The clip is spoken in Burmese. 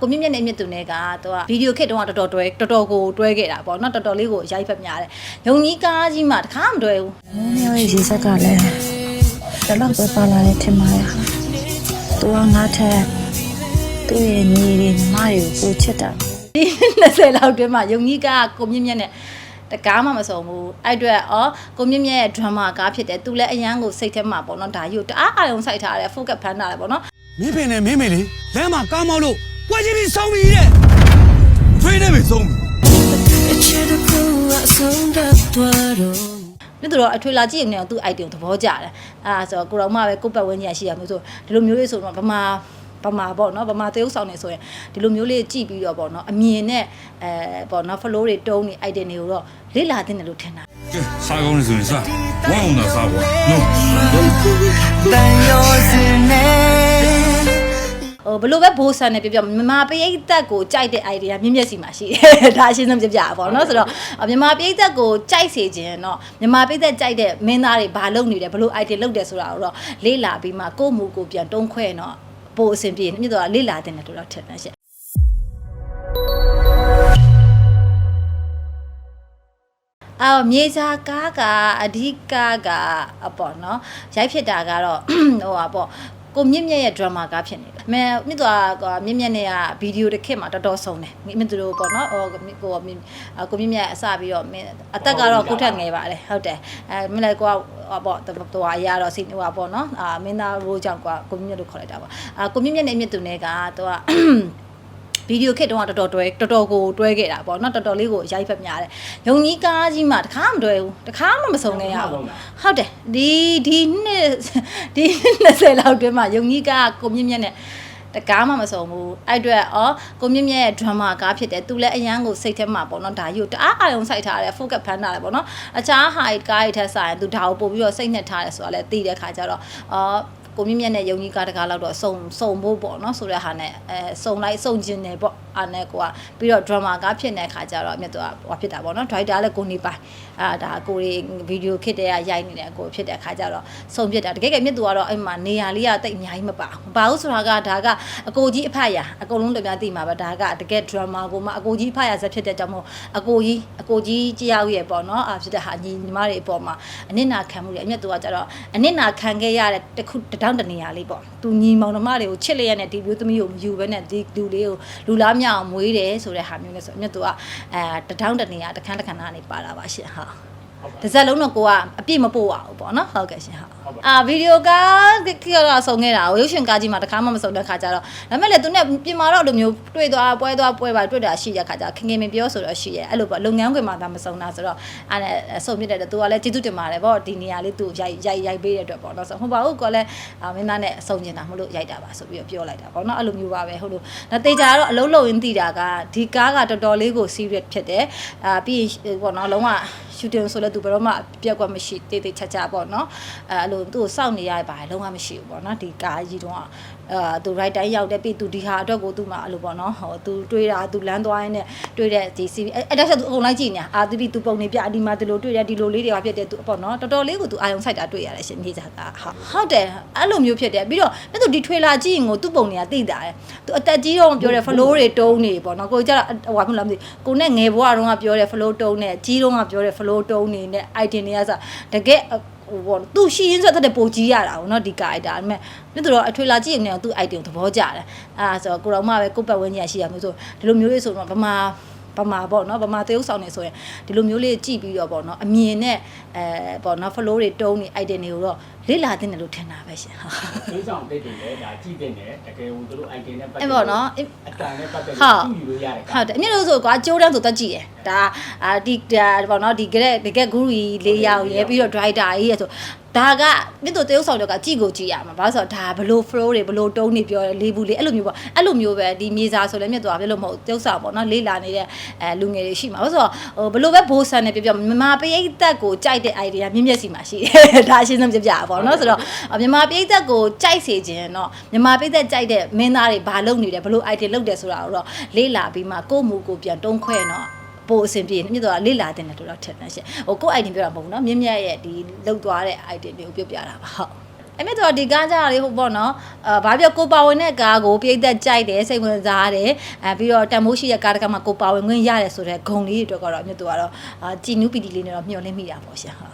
ကိုမြင့်မြတ်နဲ့မြင့်သူနဲ့ကသူကဗီဒီယိုခစ်တုန်းကတော်တော်တွဲတော်တော်ကိုတွဲခဲ့တာပေါ့နော်တော်တော်လေးကိုရိုက်ဖက်များတယ်ယုံကြီးကားကြီးမှတခါမတွဲဘူး။မိုးမျိုးရဲ့ရေစက်ကလည်းတလောက်ပဲပါလာတယ်ထင်ပါရဲ့။သူကငါထက်သူ့ရဲ့ညီတွေညီမတွေကိုပိုချစ်တာဒီ20လောက်တွင်းမှာယုံကြီးကားကကိုမြင့်မြတ်နဲ့တကားမှမစုံဘူးအဲ့အတွက်ဩကိုမြင့်မြတ်ရဲ့ drama ကားဖြစ်တယ်သူလည်းအရန်ကိုစိတ်ထဲမှာပေါ့နော်ဒါယူတအားအာရုံစိုက်ထားတယ် focus ဖမ်းထားတယ်ပေါ့နော်မင်းဖင်နဲ့မင်းမေလေးလမ်းမှာကားမောက်လို့ ကွက်ချင်းပြီးဆုံးပြီတဲ့ထွေးနေပြီဆုံးပြီမြစ်တို့အထွေလာကြည့်ရင်လည်းသူ့ idea ကိုသဘောကျတယ်အဲဒါဆိုကိုတော်မပဲကိုယ့်ပတ်ဝန်းကျင်ရှိရမျိုးဆိုဒီလိုမျိုးလေးဆိုတော့ဗမာဗမာပေါ့နော်ဗမာသေုပ်ဆောင်နေဆိုရင်ဒီလိုမျိုးလေးကြည့်ပြီးတော့ပေါ့နော်အမြင်နဲ့အဲပေါ့နော် flow တွေတုံးနေ idea တွေကိုတော့လေ့လာသင့်တယ်လို့ထင်တာကဲစားကောင်းနေဆိုရင်စားဝမ်းအောင်သာစားပေါ့နော် ဟိုဘလို့ပဲဘိုးဆန်နဲ့ပြပြမြမပိဋကတ်ကိုကြိုက်တဲ့ idea မြင့်မျက်စီမှာရှိတယ်ဒါအရှင်းဆုံးပြပြပါတော့ဆိုတော့မြမပိဋကတ်ကိုကြိုက်စေခြင်းတော့မြမပိဋကတ်ကြိုက်တဲ့မင်းသားတွေဘာလုပ်နေတယ်ဘလို့ idea လုပ်တယ်ဆိုတာကိုတော့လေ့လာပြီးမှကိုယ့်မူကိုပြန်တုံးခွဲတော့ပိုအဆင်ပြေမြင့်တော့လေ့လာတဲ့နဲ့တော့ထက်တယ်ရှင့်အော်မြေစာကားကအဓိကကအပေါ့နော်ရိုက်ဖြစ်တာကတော့ဟိုပါပေါ့ ကိုမြင့်မြတ်ရဲ့ drama ကားဖြစ်နေတယ်။မဲမြင့်သွားကမြင့်မြတ်နဲ့ကဗီဒီယိုတစ်ခက်မှာတော်တော်ဆုံးတယ်။မြင့်သူတို့ပေါ့နော်ဟိုကိုကိုမြင့်ကိုမြင့်မြတ်အစပြီးတော့မင်းအသက်ကတော့ကိုထက်ငယ်ပါလေဟုတ်တယ်။အဲမင်းလည်းကိုကဟောပေါ့တော်အရာတော့စိဟိုပါပေါ့နော်အာမင်းသားရိုးကြောင့်ကွာကိုမြင့်မြတ်လို့ခေါ်လိုက်တာပါ။အာကိုမြင့်မြတ်နဲ့မြင့်သူနဲ့ကသူက ဗီဒီယိုခစ်တုန်းကတော်တော်တွဲတော်တော်ကိုတွဲခဲ့တာပေါ့နော်တော်တော်လေးကိုရိုက်ဖက်များတယ်။ယုံကြီးကားကြီးမှတခါမတွဲဘူးတခါမှမစုံခဲ့ရဘူး။ဟုတ်တယ်ဒီဒီနှစ်ဒီ20လောက်တွင်းမှာယုံကြီးကားကကိုမြင့်မြတ်နဲ့တကားမှမစုံဘူးအဲ့အတွက်ဩကိုမြင့်မြတ်ရဲ့ drama ကားဖြစ်တယ်သူလည်းအရန်ကိုစိတ်ထဲမှာပေါ့နော်ဒါယူတအားအာရုံစိုက်ထားတယ် focus ဖမ်းထားတယ်ပေါ့နော်အခြား high ကားတွေထက်ဆိုင်သူဒါကိုပို့ပြီးတော့စိတ်နဲ့ထားတယ်ဆိုတာလည်းသိတဲ့ခါကျတော့ဩ ကိုမြင့်မြတ်နဲ့ယုံကြီးကားတကားလောက်တော့စုံစုံဖို့ပေါ့နော်ဆိုတဲ့ဟာနဲ့အဲစုံလိုက်စုံကျင်တယ်ပေါ့အားနဲ့ကိုကပြီးတော့ drama ကားဖြစ်တဲ့ခါကျတော့အမြတ်တော့ဟောဖြစ်တာပေါ့နော် driver လည်းကိုနေပိုင်အာဒါကိုရီဗီဒီယိုခစ်တဲ့ကရိုက်နေတယ်ကိုဖြစ်တဲ့ခါကျတော့စုံဖြစ်တာတကယ်ကမြတ်သူကတော့အဲ့မှာနေရာလေးကတိတ်အများကြီးမပါဘူးမပါဘူးဆိုတာကဒါကအကိုကြီးအဖရာအကုန်လုံးတို့များသိမှာပဲဒါကတကယ် drama ကိုမှအကိုကြီးအဖရာဇက်ဖြစ်တဲ့ကြောင့်မို့အကိုကြီးအကိုကြီးကြည်ရောက်ရဲ့ပေါ့နော်အာဖြစ်တဲ့ဟာညီညီမတွေအပေါ်မှာအနစ်နာခံမှုတွေအမြတ်သူကကျတော့အနစ်နာခံခဲ့ရတဲ့တစ်ခုတစ်တောင်းတနေရာလေးပေါ့သူညီမောင်နှမတွေကိုချစ်လျက်နဲ့ဒီမျိုးသမီးကိုမယူဘဲနဲ့ဒီလူလေးကိုလူလားမြောက်အောင်မွေးတယ်ဆိုတဲ့ဟာမျိုးနဲ့ဆိုအမြတ်သူကအဲတစ်တောင်းတနေရာတစ်ခန်းတစ်ခန်းသားနေပါတာပါရှင့်ဟာ တစ်စက်လုံးတော့ကိုကအပြည့်မပို့ပါဘူးပေါ့နော်ဟုတ်ကဲ့ရှင်ဟုတ်အာဗီဒီယိုကားကတော့စုံခဲ့တာကိုရုပ်ရှင်ကားကြီးမှာတစ်ခါမှမစုံတဲ့ခါကျတော့ဒါပေမဲ့လည်းသူနဲ့ပြင်မာတော့လိုမျိုးတွေ့သွားပွဲသွားပွဲပါတွေ့တာရှိတဲ့ခါကျခင်ခင်မပြောဆိုတော့ရှိရဲ့အဲ့လိုပေါ့လုပ်ငန်းခွင်မှာဒါမစုံတာဆိုတော့အဲ့နဲ့စုံပြတဲ့သူကလည်းကျေးဇူးတင်ပါတယ်ပေါ့ဒီနေရာလေးသူရိုက်ရိုက်ရိုက်ပေးတဲ့အတွက်ပေါ့နော်ဆိုဟုတ်ပါဘူးကိုလည်းမင်းသားနဲ့စုံကျင်တာမလို့ရိုက်တာပါဆိုပြီးတော့ပြောလိုက်တာပေါ့နော်အဲ့လိုမျိုးပါပဲဟုတ်လို့ဒါတေချာကတော့အလုံးလုံးရင်းသိတာကဒီကားကတော်တော်လေးကို serious ဖြစ်တယ်အာပြီးရင်ပေါ့နော်လုံးဝ shooting ဆိုလဲသူဘယ်တော့မှပြက်ကွက်မရှိတေးသေးချာချာပေါ့နော်အဲအဲ့လိုသူ့ကိုစောင့်နေရပါတယ်လုံးဝမရှိဘူးပေါ့နော်ဒီကားကြီးတော့အာသူ right တိုင်းရောက်တဲ့ပြီသူဒီဟာအတွက်ကိုသူမှအဲ့လိုပေါ့နော်ဟိုသူတွေးတာသူလမ်းသွားရင်းနဲ့တွေးတဲ့ဒီ CV အဲ့အဲ့ဒါဆိုသူအကုန်လိုက်ကြည့်နေတာအာသူဒီသူပုံနေပြအဒီမှာဒီလိုတွေးတယ်ဒီလိုလေးတွေကဖြစ်တယ်သူပေါ့နော်တော်တော်လေးကိုသူအာယုံဆိုင်တာတွေ့ရတယ်ရှင်မြေစားကဟုတ်ဟုတ်တယ်အဲ့လိုမျိုးဖြစ်တယ်ပြီးတော့အဲ့သူဒီ trailer ကြည့်ရင်ကိုသူ့ပုံတွေကသိတာတယ်သူအသက်ကြီးတော့ပြောတယ် flow တွေတုံးနေပေါ့နော်ကိုကြတော့ဟိုဘာမှမလားမသိကိုနဲ့ငယ်ဘွားတုန်းကပြောတယ် flow တုံးနေကြီးတုန်းကပြောတယ် flow တုံးနေနဲ့ item တွေကစတကယ်ဟိုပေါ့သူရှိရင်းဆိုတဲ့ပုံကြီးရတာပေါ့နော်ဒီကာရိုက်တာဒါပေမဲ့မြစ်တို့အထွေလာကြည့်ရင်လည်းသူ့ item သဘောကျတယ်အဲဒါဆိုကိုတော်မပဲကိုပတ်ဝန်းကျင်ရှိရမျိုးဆိုဒီလိုမျိုးလေးဆိုတော့ဗမာဗမာပေါ့နော်ဗမာသေုပ်ဆောင်နေဆိုရင်ဒီလိုမျိုးလေးကြည့်ပြီးတော့ပေါ့နော်အမြင်နဲ့အဲပေါ့နော် flow တွေတုံးနေ item တွေကိုတော့ လေ့လာသင့်တယ်လို့ထင်တာပဲရှင်ဟုတ်ဒီဆောင်တိတ်တယ်လေဒါကြည့်တင်တယ်တကယ်ကိုသူတို့ item နဲ့ပတ်သက်အဲ့ပေါ့နော်အတန်နဲ့ပတ်သက်ဟုတ်ကြည့်လို့ရတယ်ဟုတ်တယ်အမြင့်လို့ဆိုကွာကျိုးတန်းဆိုတက်ကြည့်ရယ်ဒါအာဒီဒါပေါ့နော်ဒီကရက်တကက်ဂူရီလေးယောက်ရယ်ပြီးတော့ driver ကြီးရယ်ဆိုဒါကမြင့်တို့တရုပ်ဆောင်တော့ကကြည့်ကိုကြည့်ရမှာဘာလို့ဆိုတော့ဒါဘလို့ flow တွေဘလို့တုံးနေပြောတယ်လေးဘူးလေးအဲ့လိုမျိုးပေါ့အဲ့လိုမျိုးပဲဒီမြေစာဆိုလည်းမြင့်တို့ကဘယ်လိုမဟုတ်တရုပ်ဆောင်ပေါ့နော်လေးလာနေတဲ့အဲလူငယ်တွေရှိမှာဘာလို့ဆိုတော့ဟိုဘလို့ပဲဘိုးဆန်နေပြပြမြန်မာပရိသတ်ကိုကြိုက်တဲ့ idea မြင့်မြတ်စီမှာရှိတယ်ဒါအရှင်းဆုံးပြပြပါပေါ့နော်ဆိုတော့မြန်မာပရိသတ်ကိုကြိုက်စေခြင်းတော့မြန်မာပရိသတ်ကြိုက်တဲ့မင်းသားတွေဘာလုပ်နေတယ်ဘလို့ idea လုပ်တယ်ဆိုတာကိုတော့လေးလာပြီးမှကိုယ့်မူကိုပြန်တုံးခွဲတော့ပိုအဆင်ပြေမြင့်တော့လေ့လာတင်တယ်လို့တော့ထင်တယ်ရှင်ဟိုကိုယ့် item ပြောတာမဟုတ်ဘူးเนาะမြင့်မြတ်ရဲ့ဒီလောက်သွားတဲ့ item တွေကိုပြောပြတာပါဟုတ် အဲ့မြတ်တော့ဒီကားကြတာလေးဟိုပေါ့နော်အာဘာပြောကိုပါဝင်တဲ့ကားကိုပြိသက်ကြိုက်တယ်စိတ်ဝင်စားတယ်အဲပြီးတော့တန်မိုးရှိတဲ့ကားတစ်ခါမှကိုပါဝင်ခွင့်ရတယ်ဆိုတဲ့ဂုံလေးတွေအတွက်ကတော့အမြတ်တော့ကတော့အာကြည်နူးပီတီလေးနဲ့တော့မျှော်လင့်မိတာပေါ့ရှင်ဟုတ်